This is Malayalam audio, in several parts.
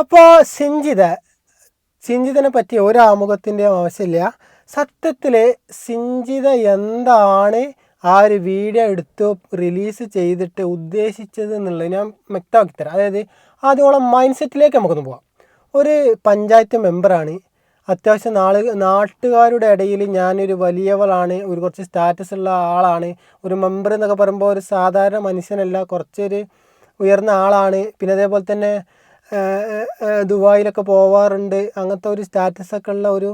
അപ്പോൾ സിഞ്ചിത സിഞ്ചിതനെ പറ്റി ഒരു ആമുഖത്തിന്റെയും ആവശ്യമില്ല. സത്യത്തിൽ സിഞ്ചിത എന്താണ് ആ ഒരു വീഡിയോ എടുത്ത് റിലീസ് ചെയ്തിട്ട് ഉദ്ദേശിച്ചത് എന്നുള്ളത് ഞാൻ വ്യക്തമാക്കി തരാം. അതായത് ആദ്യമുള്ള മൈൻഡ് സെറ്റിലേക്ക് നമുക്കൊന്ന് പോവാം. ഒരു പഞ്ചായത്ത് മെമ്പറാണ്. അത്യാവശ്യം നാൾ നാട്ടുകാരുടെ ഇടയിൽ ഞാനൊരു വലിയവളാണ് ഒരു കുറച്ച് സ്റ്റാറ്റസ് ഉള്ള ആളാണ്. ഒരു മെമ്പർ എന്നൊക്കെ പറയുമ്പോൾ ഒരു സാധാരണ മനുഷ്യനല്ല കുറച്ചൊരു ഉയർന്ന ആളാണ്. പിന്നെ അതേപോലെ തന്നെ ദുബായിലൊക്കെ പോവാറുണ്ട്. അങ്ങനത്തെ ഒരു സ്റ്റാറ്റസൊക്കെ ഉള്ള ഒരു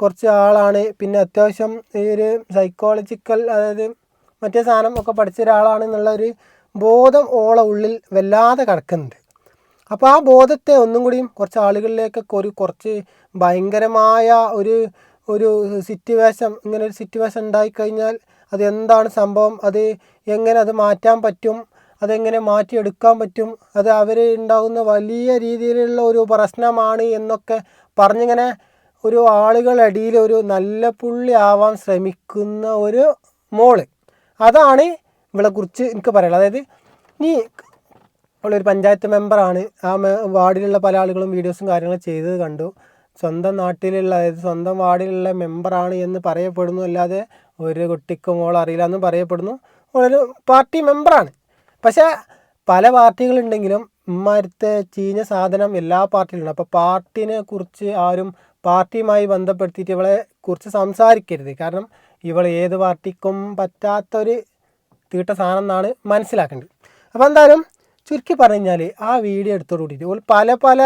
കുറച്ച് ആളാണ്. പിന്നെ അത്യാവശ്യം ഈ ഒരു സൈക്കോളജിക്കൽ അതായത് മറ്റേ സാധനം ഒക്കെ പഠിച്ച ഒരാളാണ് ഒരു ബോധം ഓളെ ഉള്ളിൽ വല്ലാതെ കിടക്കുന്നുണ്ട്. അപ്പോൾ ആ ബോധത്തെ ഒന്നും കൂടിയും കുറച്ച് ആളുകളിലേക്കൊക്കെ ഒരു കുറച്ച് ഭയങ്കരമായ ഒരു ഒരു സിറ്റുവേഷൻ ഇങ്ങനെ ഒരു സിറ്റുവേഷൻ ഉണ്ടായിക്കഴിഞ്ഞാൽ അത് എന്താണ് സംഭവം? അത് എങ്ങനെ അത് മാറ്റാൻ പറ്റും? അതെങ്ങനെ മാറ്റിയെടുക്കാൻ പറ്റും? അത് അവർ ഉണ്ടാകുന്ന വലിയ രീതിയിലുള്ള ഒരു പ്രശ്നമാണ് എന്നൊക്കെ പറഞ്ഞിങ്ങനെ ഒരു ആളുകളടിയിൽ ഒരു നല്ല പുള്ളി ആവാൻ ശ്രമിക്കുന്ന ഒരു മോൾ. അതാണ് ഇവളെ കുറിച്ച് എനിക്ക് പറയാനുള്ളത്. അതായത് നീ അവളൊരു പഞ്ചായത്ത് മെമ്പറാണ്. ആ വാർഡിലുള്ള പല ആളുകളും വീഡിയോസും കാര്യങ്ങളും ചെയ്തത് കണ്ടു. സ്വന്തം നാട്ടിലുള്ള അതായത് സ്വന്തം വാർഡിലുള്ള മെമ്പറാണ് എന്ന് പറയപ്പെടുന്നു. അല്ലാതെ ഒരു കുട്ടിക്കും മോൾ അറിയില്ല എന്ന് പറയപ്പെടുന്നു. ഒരു പാർട്ടി മെമ്പറാണ്. പക്ഷേ പല പാർട്ടികളുണ്ടെങ്കിലും ഇമ്മാരത്തെ ചീഞ്ഞ സാധനം എല്ലാ പാർട്ടിയിലുണ്ട്. അപ്പോൾ പാർട്ടിനെ കുറിച്ച് ആരും പാർട്ടിയുമായി ബന്ധപ്പെടുത്തിയിട്ട് ഇവളെ കുറിച്ച് സംസാരിക്കരുത്. കാരണം ഇവൾ ഏത് പാർട്ടിക്കും പറ്റാത്തൊരു തീട്ട സാധനം എന്നാണ് മനസ്സിലാക്കേണ്ടത്. അപ്പോൾ എന്തായാലും ചുരുക്കി പറഞ്ഞു കഴിഞ്ഞാൽ ആ വീഡിയോ എടുത്തോട് കൂടിയിട്ട് പല പല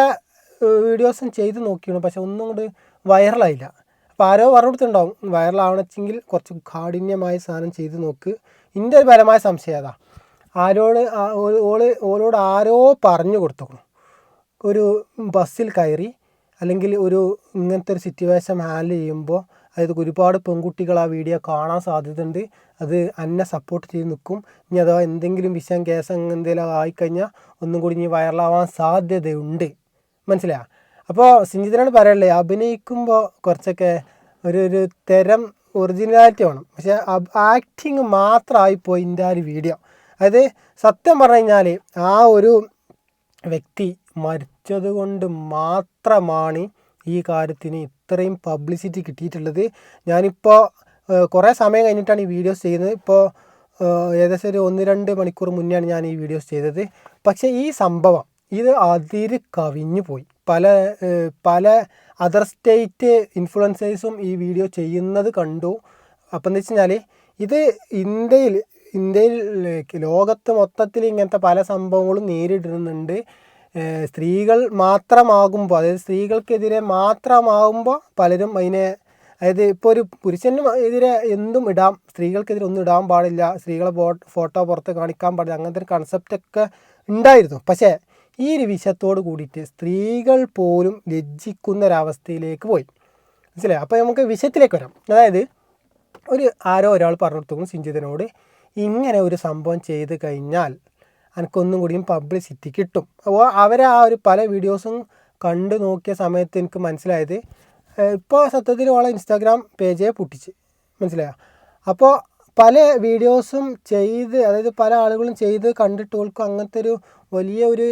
വീഡിയോസും ചെയ്ത് നോക്കിയാണ് പക്ഷെ ഒന്നും കൊണ്ട് വൈറലായില്ല. അപ്പോൾ ആരോ പറഞ്ഞു കൊടുത്തിട്ടുണ്ടാവും. വൈറലാവണമെങ്കിൽ കുറച്ച് കാഠിന്യമായ സാധനം ചെയ്ത് നോക്ക്. എന്റെ ഒരു പരമായ സംശയം അതാ. ആരോട് ഓൾ ഓൾ ഓളോട് ആരോ പറഞ്ഞു കൊടുത്തോളൂ ഒരു ബസ്സിൽ കയറി അല്ലെങ്കിൽ ഒരു ഇങ്ങനത്തെ ഒരു സിറ്റുവേഷൻ ഹാൻഡിൽ ചെയ്യുമ്പോൾ അതായത് ഒരുപാട് പെൺകുട്ടികൾ ആ വീഡിയോ കാണാൻ സാധ്യതയുണ്ട്. അത് അന്നെ സപ്പോർട്ട് ചെയ്ത് നിൽക്കും. ഇനി അഥവാ എന്തെങ്കിലും വിഷയം കേസ് എന്തെങ്കിലും ആയിക്കഴിഞ്ഞാൽ ഒന്നും കൂടി ഇനി വൈറലാവാൻ സാധ്യതയുണ്ട്. മനസ്സിലായോ? അപ്പോൾ സിഞ്ചിതനാണ് പറയല്ലേ അഭിനയിക്കുമ്പോൾ കുറച്ചൊക്കെ ഒരു ഒരു തരം ഒറിജിനാലിറ്റി വേണം. പക്ഷേ ആക്ടിങ് മാത്രമായിപ്പോയി ഇതിന്റെ ആ ഒരു വീഡിയോ അതായത് സത്യം പറഞ്ഞു കഴിഞ്ഞാൽ ആ ഒരു വ്യക്തി മരിച്ചത് കൊണ്ട് മാത്രമാണ് ഈ കാര്യത്തിന് ഇത്രയും പബ്ലിസിറ്റി കിട്ടിയിട്ടുള്ളത്. ഞാനിപ്പോൾ കുറേ സമയം കഴിഞ്ഞിട്ടാണ് ഈ വീഡിയോസ് ചെയ്യുന്നത്. ഇപ്പോൾ ഏകദേശം ഒരു ഒന്ന് രണ്ട് മണിക്കൂർ മുന്നെയാണ് ഞാൻ ഈ വീഡിയോസ് ചെയ്തത്. പക്ഷേ ഈ സംഭവം ഇത് അതിര് കവിഞ്ഞു പോയി. പല പല അതർ സ്റ്റേറ്റ് ഇൻഫ്ലുവൻസേഴ്സും ഈ വീഡിയോ ചെയ്യുന്നത് കണ്ടു. അപ്പം എന്ന് വെച്ച് കഴിഞ്ഞാൽ ഇത് ഇന്ത്യയിൽ ഇന്ത്യയിൽ ലോകത്ത് മൊത്തത്തിൽ ഇങ്ങനത്തെ പല സംഭവങ്ങളും നേരിടുന്നുണ്ട്. സ്ത്രീകൾ മാത്രമാകുമ്പോൾ അതായത് സ്ത്രീകൾക്കെതിരെ മാത്രമാകുമ്പോൾ പലരും അതിനെ അതായത് ഇപ്പോൾ ഒരു പുരുഷനും എതിരെ എന്തും ഇടാം സ്ത്രീകൾക്കെതിരെ ഒന്നും ഇടാൻ പാടില്ല സ്ത്രീകളെ ഫോട്ടോ പുറത്ത് കാണിക്കാൻ പാടില്ല അങ്ങനത്തെ ഒരു കൺസെപ്റ്റൊക്കെ ഉണ്ടായിരുന്നു. പക്ഷേ ഈ ഒരു വിഷയത്തോട് കൂടിയിട്ട് സ്ത്രീകൾ പോലും ലജ്ജിക്കുന്ന ഒരവസ്ഥയിലേക്ക് പോയി. മനസ്സിലായി? അപ്പോൾ നമുക്ക് വിഷയത്തിലേക്ക് വരാം. അതായത് ഒരു ആരോ ഒരാൾ പറഞ്ഞു കൊടുത്തു സിഞ്ചിതനോട് ഇങ്ങനെ ഒരു സംഭവം ചെയ്ത് കഴിഞ്ഞാൽ എനിക്കൊന്നും കൂടിയും പബ്ലിസിറ്റി കിട്ടും. അപ്പോൾ അവരെ ആ ഒരു പല വീഡിയോസും കണ്ടു നോക്കിയ സമയത്ത് എനിക്ക് മനസ്സിലായത് ഇപ്പോൾ സത്യത്തിൽ ഓളെ ഇൻസ്റ്റാഗ്രാം പേജേ പൊട്ടിച്ച്. മനസ്സിലായോ? അപ്പോൾ പല വീഡിയോസും ചെയ്ത് അതായത് പല ആളുകളും ചെയ്ത് കണ്ടിട്ട് ഓൾക്ക് അങ്ങനത്തെ ഒരു വലിയ ഒരു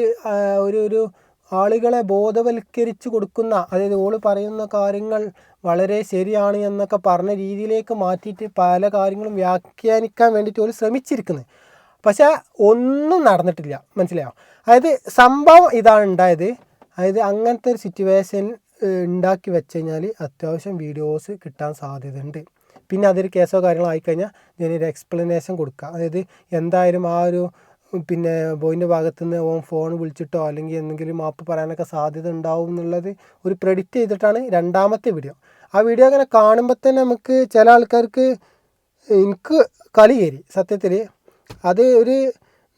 ഒരു ഒരു ആളുകളെ ബോധവൽക്കരിച്ചു കൊടുക്കുന്ന അതായത് ഓൾ പറയുന്ന കാര്യങ്ങൾ വളരെ ശരിയാണ് എന്നൊക്കെ പറഞ്ഞ രീതിയിലേക്ക് മാറ്റിയിട്ട് പല കാര്യങ്ങളും വ്യാഖ്യാനിക്കാൻ വേണ്ടിയിട്ട് ഓൾ ശ്രമിച്ചിരിക്കുന്നത് പക്ഷേ ഒന്നും നടന്നിട്ടില്ല. മനസ്സിലായോ? അതായത് സംഭവം ഇതാണ് ഉണ്ടായത്. അതായത് അങ്ങനത്തെ ഒരു സിറ്റുവേഷൻ ഉണ്ടാക്കി വെച്ച് കഴിഞ്ഞാൽ അത്യാവശ്യം വീഡിയോസ് കിട്ടാൻ സാധ്യതയുണ്ട്. പിന്നെ അതൊരു കേസോ കാര്യങ്ങളോ ആയിക്കഴിഞ്ഞാൽ ഞാനൊരു എക്സ്പ്ലനേഷൻ കൊടുക്കുക അതായത് എന്തായാലും ആ ഒരു പിന്നെ ബോയിന്റെ ഭാഗത്തു നിന്ന് ഓൻ ഫോൺ വിളിച്ചിട്ടോ അല്ലെങ്കിൽ എന്തെങ്കിലും മാപ്പ് പറയാനൊക്കെ സാധ്യത ഉണ്ടാവും എന്നുള്ളത് ഒരു പ്രെഡിക്റ്റ് ചെയ്തിട്ടാണ് രണ്ടാമത്തെ വീഡിയോ ആ വീഡിയോ അങ്ങനെ കാണുമ്പോൾ തന്നെ നമുക്ക് ചില ആൾക്കാർക്ക് എനിക്ക് കളി കയറി. സത്യത്തിൽ അത് ഒരു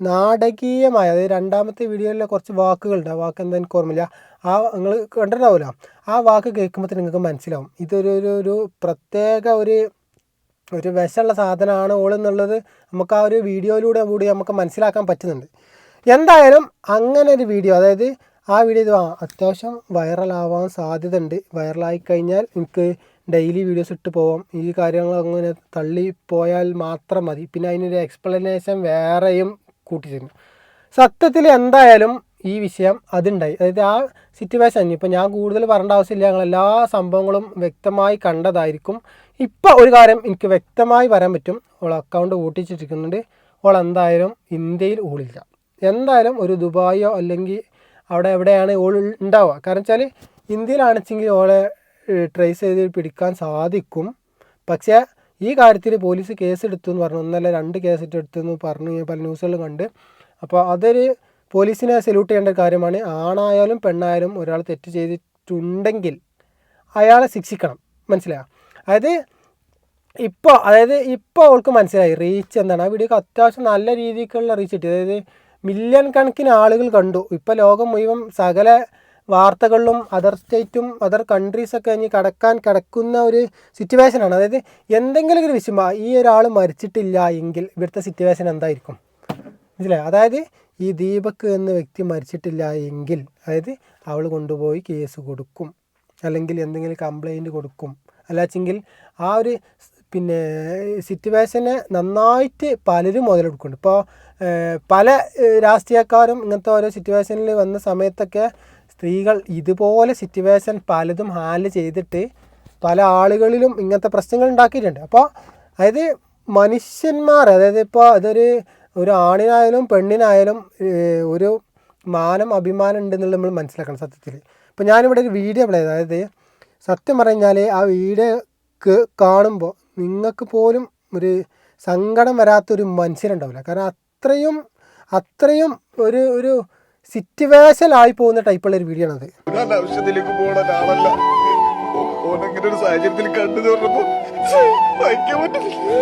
നാടകീയമായ അതായത് രണ്ടാമത്തെ വീഡിയോയിലെ കുറച്ച് വാക്കുകളുണ്ട്. ആ വാക്ക് എന്താ എനിക്ക് ഓർമ്മയില്ല. ആ നിങ്ങൾ കണ്ടിട്ടുണ്ടാവില്ല ആ വാക്ക് കേൾക്കുമ്പോൾ നിങ്ങൾക്ക് മനസ്സിലാവും. ഇതൊരു ഒരു പ്രത്യേക ഒരു ഒരു വിഷമുള്ള സാധനമാണ് ഓളെന്നുള്ളത് നമുക്ക് ആ ഒരു വീഡിയോയിലൂടെ കൂടി നമുക്ക് മനസ്സിലാക്കാൻ പറ്റുന്നുണ്ട്. എന്തായാലും അങ്ങനെ ഒരു വീഡിയോ അതായത് ആ വീഡിയോ ഇത് അത്യാവശ്യം വൈറലാവാൻ സാധ്യത ഉണ്ട് വൈറലായി കഴിഞ്ഞാൽ എനിക്ക് ഡെയിലി വീഡിയോസ് ഇട്ട് പോവാം. ഈ കാര്യങ്ങൾ അങ്ങനെ തള്ളി പോയാൽ മാത്രം മതി. പിന്നെ അതിനൊരു എക്സ്പ്ലനേഷൻ വേറെയും കൂട്ടിച്ചിരുന്നു സത്യത്തിൽ എന്തായാലും ഈ വിഷയം അതുണ്ടായി. അതായത് ആ സിറ്റുവേഷൻ ഇപ്പം ഞാൻ കൂടുതൽ പറയേണ്ട ആവശ്യമില്ല. ഞങ്ങൾ എല്ലാ സംഭവങ്ങളും വ്യക്തമായി കണ്ടതായിരിക്കും. ഇപ്പം ഒരു കാര്യം എനിക്ക് വ്യക്തമായി വരാൻ പറ്റും. All account പൂട്ടിച്ചിട്ടിരിക്കുന്നുണ്ട്. ഓൾ എന്തായാലും ഇന്ത്യയിൽ ഓളില്ല എന്തായാലും ഒരു ദുബായോ അല്ലെങ്കിൽ അവിടെ എവിടെയാണ് ഓൾ ഉണ്ടാവുക കാരണം വെച്ചാൽ ഇന്ത്യയിലാണെച്ചെങ്കിൽ ഓളെ ട്രേസ് ചെയ്ത് പിടിക്കാൻ സാധിക്കും. പക്ഷേ ഈ കാര്യത്തിൽ പോലീസ് കേസ് എടുത്തു എന്ന് പറഞ്ഞു. ഒന്നല്ല രണ്ട് കേസ് എടുത്തു എന്ന് പറഞ്ഞു. പല ന്യൂസുകൾ കണ്ട്. അപ്പോൾ അതൊരു പോലീസിനെ സല്യൂട്ട് ചെയ്യേണ്ട കാര്യമാണ്. ആണായാലും പെണ്ണായാലും ഒരാൾ തെറ്റ് ചെയ്തിട്ടുണ്ടെങ്കിൽ അയാളെ ശിക്ഷിക്കണം. മനസ്സിലായ? അതായത് ഇപ്പോൾ അതായത് ഇപ്പോൾ അവൾക്ക് മനസ്സിലായി. റീച്ച് എന്താണ്? ആ വീഡിയോക്ക് അത്യാവശ്യം നല്ല രീതിക്കുള്ള റീച്ച് കിട്ടി. അതായത് മില്യൺ കണക്കിന് ആളുകൾ കണ്ടു. ഇപ്പോൾ ലോകം മുഴുവൻ സകല വാർത്തകളിലും അതർ സ്റ്റേറ്റും അതർ കൺട്രീസൊക്കെ ഇനി കടക്കാൻ കിടക്കുന്ന ഒരു സിറ്റുവേഷനാണ് അതായത് എന്തെങ്കിലും ഒരു വിഷയം ഈ ഒരാൾ മരിച്ചിട്ടില്ല എങ്കിൽ ഇവിടുത്തെ സിറ്റുവേഷൻ എന്തായിരിക്കും? മനസ്സിലായോ? അതായത് ഈ ദീപക് എന്ന വ്യക്തി മരിച്ചിട്ടില്ല എങ്കിൽ അതായത് അവൾ കൊണ്ടുപോയി കേസ് കൊടുക്കും. അല്ലെങ്കിൽ എന്തെങ്കിലും കംപ്ലൈന്റ് കൊടുക്കും. അല്ലാച്ചെങ്കിൽ ആ ഒരു പിന്നെ സിറ്റുവേഷനെ നന്നായിട്ട് പലരും മുതലെടുക്കുന്നുണ്ട്. ഇപ്പോൾ പല രാഷ്ട്രീയക്കാരും ഇങ്ങനത്തെ ഓരോ സിറ്റുവേഷനിൽ വന്ന സമയത്തൊക്കെ സ്ത്രീകൾ ഇതുപോലെ സിറ്റുവേഷൻ പലതും ഹാൻഡിൽ ചെയ്തിട്ട് പല ആളുകളിലും ഇങ്ങനത്തെ പ്രശ്നങ്ങൾ ഉണ്ടാക്കിയിട്ടുണ്ട്. അപ്പോൾ അതായത് മനുഷ്യന്മാർ അതായത് ഇപ്പോൾ അതൊരു ഒരു ആണിനായാലും പെണ്ണിനായാലും ഒരു മാനം അഭിമാനം ഉണ്ടെന്നുള്ളത് നമ്മൾ മനസ്സിലാക്കണം സത്യത്തിൽ. ഇപ്പോൾ ഞാനിവിടെ ഒരു വീഡിയോ പ്ലേ അതായത് സത്യം പറഞ്ഞാൽ ആ വീഡിയോക്ക് കാണുമ്പോൾ നിങ്ങൾക്ക് പോലും ഒരു സങ്കടം വരാത്തൊരു മനുഷ്യരുണ്ടാവില്ല. കാരണം അത്രയും അത്രയും ഒരു ഒരു സിറ്റുവേഷൻ ആയി പോകുന്ന ടൈപ്പുള്ള ഒരു വീഡിയോ ആണത് ഓനങ്ങനെ ഒരു സാഹചര്യത്തിൽ കണ്ടു സഹിക്കാൻ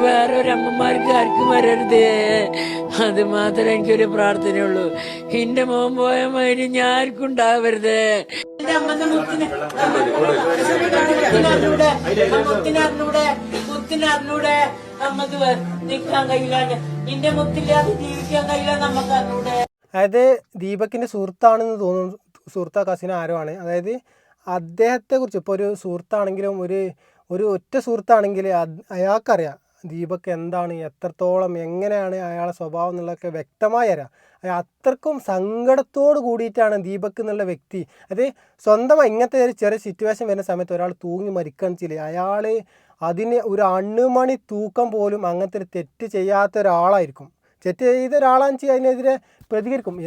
വേറെ ഒരു അമ്മമാർക്ക് ആർക്കും വരരുത്. അത് മാത്രമേ എനിക്കൊരു പ്രാർത്ഥനയുള്ളൂ. എന്റെ മോൻ പോയ മാതിരി ഞാൻ ആർക്കും ഉണ്ടാവരുത്. എന്റെ അമ്മന്റെ മുത്തിന് മുത്തിനറിഞ്ഞൂടെ നമ്മക്ക് നിൽക്കാൻ കഴിയില്ല നിന്റെ മുത്തില്ലാതെ ജീവിക്കാൻ കഴിയില്ല നമുക്ക് അറിഞ്ഞൂടെ. അതായത് ദീപക്കിന്റെ സുഹൃത്താണെന്ന് തോന്നുന്നു. സുഹൃത്താ കസിൻ ആരോ ആണ്. അതായത് അദ്ദേഹത്തെക്കുറിച്ച് ഇപ്പോൾ ഒരു സുഹൃത്താണെങ്കിലും ഒരു ഒരു ഒറ്റ സുഹൃത്താണെങ്കിൽ അയാൾക്കറിയാം ദീപക് എന്താണ് എത്രത്തോളം എങ്ങനെയാണ് അയാളെ സ്വഭാവം എന്നുള്ളതൊക്കെ വ്യക്തമായി അറിയാം. അത്രക്കും സങ്കടത്തോട് കൂടിയിട്ടാണ് ദീപക് എന്നുള്ള വ്യക്തി. അത് സ്വന്തമായി ഇങ്ങനത്തെ ഒരു ചെറിയ സിറ്റുവേഷൻ വരുന്ന സമയത്ത് ഒരാൾ തൂങ്ങി മരിക്കുകയാണ് ചെയ്യില്ല അയാൾ അതിന് ഒരു അണ്ണുമണി തൂക്കം പോലും അങ്ങനത്തെ ഒരു തെറ്റ് ചെയ്യാത്ത ഒരാളായിരിക്കും. തെറ്റ് ചെയ്ത ഒരാളാണെന്ന് വെച്ചാൽ അതിനെതിരെ പ്രതികരിക്കും.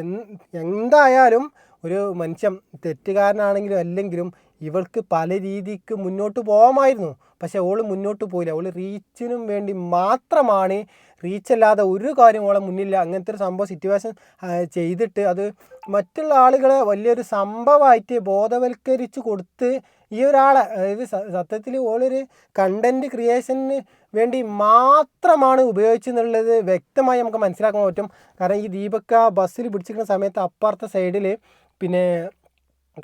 എന്തായാലും ഒരു മനുഷ്യൻ തെറ്റുകാരനാണെങ്കിലും അല്ലെങ്കിലും ഇവൾക്ക് പല രീതിക്ക് മുന്നോട്ട് പോകാമായിരുന്നു. പക്ഷേ അവൾ മുന്നോട്ട് പോയില്ല. അവൾ റീച്ചിനും വേണ്ടി മാത്രമാണ് റീച്ചല്ലാതെ ഒരു കാര്യം അവളെ മുന്നില്ല അങ്ങനത്തെ ഒരു സംഭവം സിറ്റുവേഷൻ ചെയ്തിട്ട് അത് മറ്റുള്ള ആളുകളെ വലിയൊരു സംഭവമായിട്ട് ബോധവൽക്കരിച്ച് കൊടുത്ത് ഈ ഒരാളെ അതായത് സത്യത്തിൽ ഓളൊരു കണ്ടന്റ് ക്രിയേഷന് വേണ്ടി മാത്രമാണ് ഉപയോഗിച്ചെന്നുള്ളത് വ്യക്തമായി നമുക്ക് മനസ്സിലാക്കാൻ പറ്റും. കാരണം ഈ ദീപക്ക ബസ്സിൽ പിടിച്ചിരിക്കുന്ന സമയത്ത് അപ്പുറത്തെ സൈഡിൽ പിന്നെ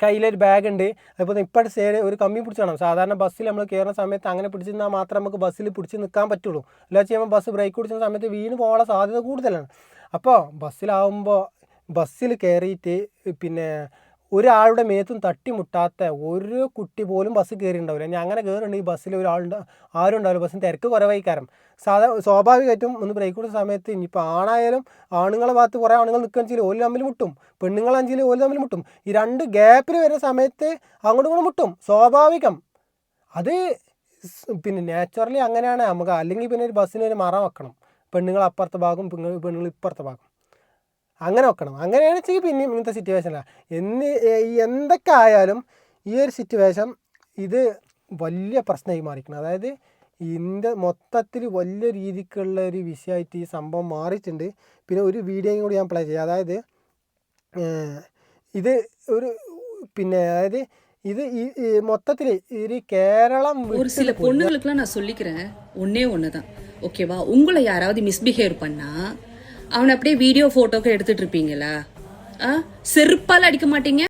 കയ്യിലൊരു ബാഗ് ഉണ്ട് അതുപോലെ ഇപ്പോഴത്തെ സൈഡ് ഒരു കമ്മി പിടിച്ച് വേണം സാധാരണ ബസ്സിൽ നമ്മൾ കയറുന്ന സമയത്ത് അങ്ങനെ പിടിച്ച് നിന്നാൽ മാത്രമേ നമുക്ക് ബസ്സിൽ പിടിച്ച് നിൽക്കാൻ പറ്റുള്ളൂ. അല്ലാതെ ചെയ്യുമ്പോൾ ബസ് ബ്രേക്ക് പിടിച്ച സമയത്ത് വീണ് പോകാനുള്ള സാധ്യത കൂടുതലാണ്. അപ്പോൾ ബസ്സിലാവുമ്പോൾ ബസ്സിൽ കയറിയിട്ട് പിന്നെ ഒരാളുടെ മേത്തും തട്ടിമുട്ടാത്ത ഒരു കുട്ടി പോലും ബസ് കയറിയിട്ടുണ്ടാവില്ല. ഞാൻ അങ്ങനെ കയറുന്നുണ്ട് ഈ ബസ്സിൽ ഒരാളുണ്ട് ആരും ഉണ്ടാവില്ല. ബസ്സിന് തിരക്ക് കുറവായി കാരണം സാധാ സ്വാഭാവികമായിട്ടും ഒന്ന് ബ്രേക്ക് കൊടുത്ത സമയത്ത് ഇനിയിപ്പോൾ ആണായാലും ആണുങ്ങളെ ഭാഗത്ത് കുറേ ആണുങ്ങൾ നിൽക്കുകയെന്ന് വെച്ചാൽ ഓൽ തമ്മിൽ മുട്ടും. പെണ്ണുങ്ങളാണെങ്കിലും ഓൽ തമ്മിൽ മുട്ടും. ഈ രണ്ട് ഗ്യാപ്പിൽ വരുന്ന സമയത്ത് അങ്ങോട്ടും മുട്ടും. സ്വാഭാവികം. അത് പിന്നെ നാച്ചുറലി അങ്ങനെയാണ് നമുക്ക്. അല്ലെങ്കിൽ പിന്നെ ഒരു ബസ്സിന് ഒരു മറ വെക്കണം. പെണ്ണുങ്ങൾ അപ്പുറത്തെ ഭാഗം പെണ്ണുങ്ങൾ ഇപ്പുറത്തെ ഭാഗം അങ്ങനെ വെക്കണം അങ്ങനെയാണ് വെച്ചെങ്കിൽ പിന്നെയും ഇങ്ങനത്തെ സിറ്റുവേഷനിലാണ് എന്ന് എന്തൊക്കെ ആയാലും ഈ ഒരു സിറ്റുവേഷൻ ഇത് വലിയ പ്രശ്നമായി മാറിക്കണം അതായത് ഇന്ത്യ മൊത്തത്തിൽ വലിയ രീതിക്കുള്ള ഒരു വിഷയമായിട്ട് ഈ സംഭവം മാറിയിട്ടുണ്ട് പിന്നെ ഒരു വീഡിയോയും കൂടി ഞാൻ പ്ലേ ചെയ്യാം അതായത് ഏഹ്, ഇത് ഒരു പിന്നെ அதாவது இது இ- இ- மொத்தத்தில் இது கேரளம் ஒரு விட்டு சில பொண்ணுங்களுக்குலாம் நான் சொல்லிக்கிறேன் ஒன்னே ஒண்ணுதான் ஓகேவா உங்களை யாராவது மிஸ்பிஹேவ் பண்ணா அவனை அப்படியே வீடியோ போட்டோக்கு எடுத்துட்டு இருப்பீங்களா ஆ? செருப்பால அடிக்க மாட்டீங்க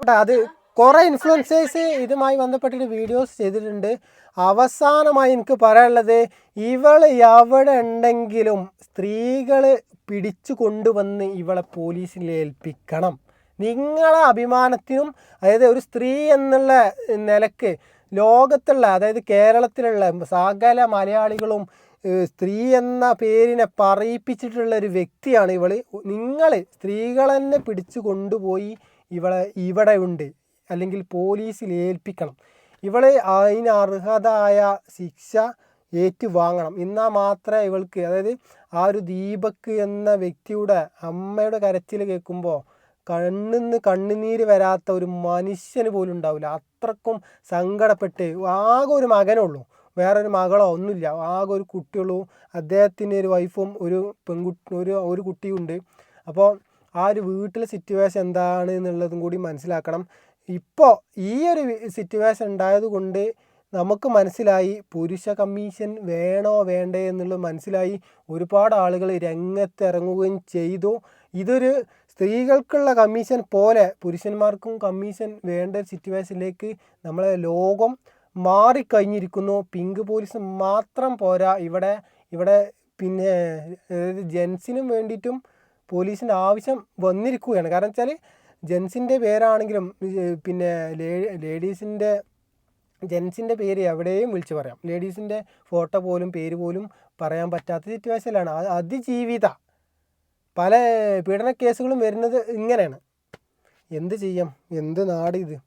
ഇവിടെ അത് കുറേ ഇൻഫ്ലുവൻസേഴ്സ് ഇതുമായി ബന്ധപ്പെട്ടിട്ട് വീഡിയോസ് ചെയ്തിട്ടുണ്ട് അവസാനമായി എനിക്ക് പറയാനുള്ളത് ഇവൾ എവിടെ ഉണ്ടെങ്കിലും സ്ത്രീകൾ പിടിച്ചു കൊണ്ടുവന്ന് ഇവളെ പോലീസിൽ ഏൽപ്പിക്കണം നിങ്ങളെ അഭിമാനത്തിനും അതായത് ഒരു സ്ത്രീ എന്നുള്ള നിലക്ക് ലോകത്തുള്ള അതായത് കേരളത്തിലുള്ള സകല മലയാളികളും ഏഹ്, സ്ത്രീ എന്ന പേരിനെ പറയിപ്പിച്ചിട്ടുള്ള ഒരു വ്യക്തിയാണ് ഇവൾ. നിങ്ങൾ സ്ത്രീകൾ തന്നെ പിടിച്ചു കൊണ്ടുപോയി ഇവളെ ഇവിടെ ഉണ്ട്. അല്ലെങ്കിൽ പോലീസിൽ ഏൽപ്പിക്കണം. ഇവളെ അതിന് അർഹതായ ശിക്ഷ ഏറ്റുവാങ്ങണം. എന്നാൽ മാത്രമേ ഇവൾക്ക് അതായത് ആ ഒരു ദീപക് എന്ന വ്യക്തിയുടെ അമ്മയുടെ കരച്ചിൽ കേൾക്കുമ്പോൾ കണ്ണിന്ന് കണ്ണുനീര് വരാത്ത ഒരു മനുഷ്യന് പോലും ഉണ്ടാവില്ല. അത്രക്കും സങ്കടപ്പെട്ട് ആകെ ഒരു മകനേ ഉള്ളൂ വേറെ ഒരു മകളോ ഒന്നുമില്ല. ആകെ ഒരു കുട്ടിയുള്ളൂ. അദ്ദേഹത്തിന്റെ ഒരു വൈഫും ഒരു പെൺകുട്ടി ഒരു ഒരു കുട്ടിയുണ്ട്. അപ്പോൾ ആ ഒരു വീട്ടിലെ സിറ്റുവേഷൻ എന്താണ് എന്നുള്ളതും കൂടി മനസ്സിലാക്കണം. ഇപ്പോൾ ഈ ഒരു സിറ്റുവേഷൻ ഉണ്ടായത് കൊണ്ട് നമുക്ക് മനസ്സിലായി പുരുഷ കമ്മീഷൻ വേണോ വേണ്ടേ എന്നുള്ളത് മനസ്സിലായി. ഒരുപാട് ആളുകൾ രംഗത്തിറങ്ങുകയും ചെയ്തു. ഇതൊരു സ്ത്രീകൾക്കുള്ള കമ്മീഷൻ പോലെ പുരുഷന്മാർക്കും കമ്മീഷൻ വേണ്ട സിറ്റുവേഷനിലേക്ക് നമ്മളെ ലോകം മാറിക്കഴിഞ്ഞിരിക്കുന്നു. പിങ്ക് പോലീസ് മാത്രം പോരാ. ഇവിടെ ഇവിടെ പിന്നെ അതായത് ജെൻസിനും വേണ്ടിയിട്ടും പോലീസിന്റെ ആവശ്യം വന്നിരിക്കുകയാണ്. കാരണം വെച്ചാൽ ജെൻസിന്റെ പേരാണെങ്കിലും പിന്നെ ലേഡീസിന്റെ ജെൻസിന്റെ പേര് എവിടെയും വിളിച്ച് പറയാം. ലേഡീസിന്റെ ഫോട്ടോ പോലും പേര് പോലും പറയാൻ പറ്റാത്ത സിറ്റുവേഷനിലാണ്. അതിജീവിത. പല പീഡന കേസുകളും വരുന്നത് ഇങ്ങനെയാണ്. എന്ത് ചെയ്യാം? എന്ത് നാട് ഇത്?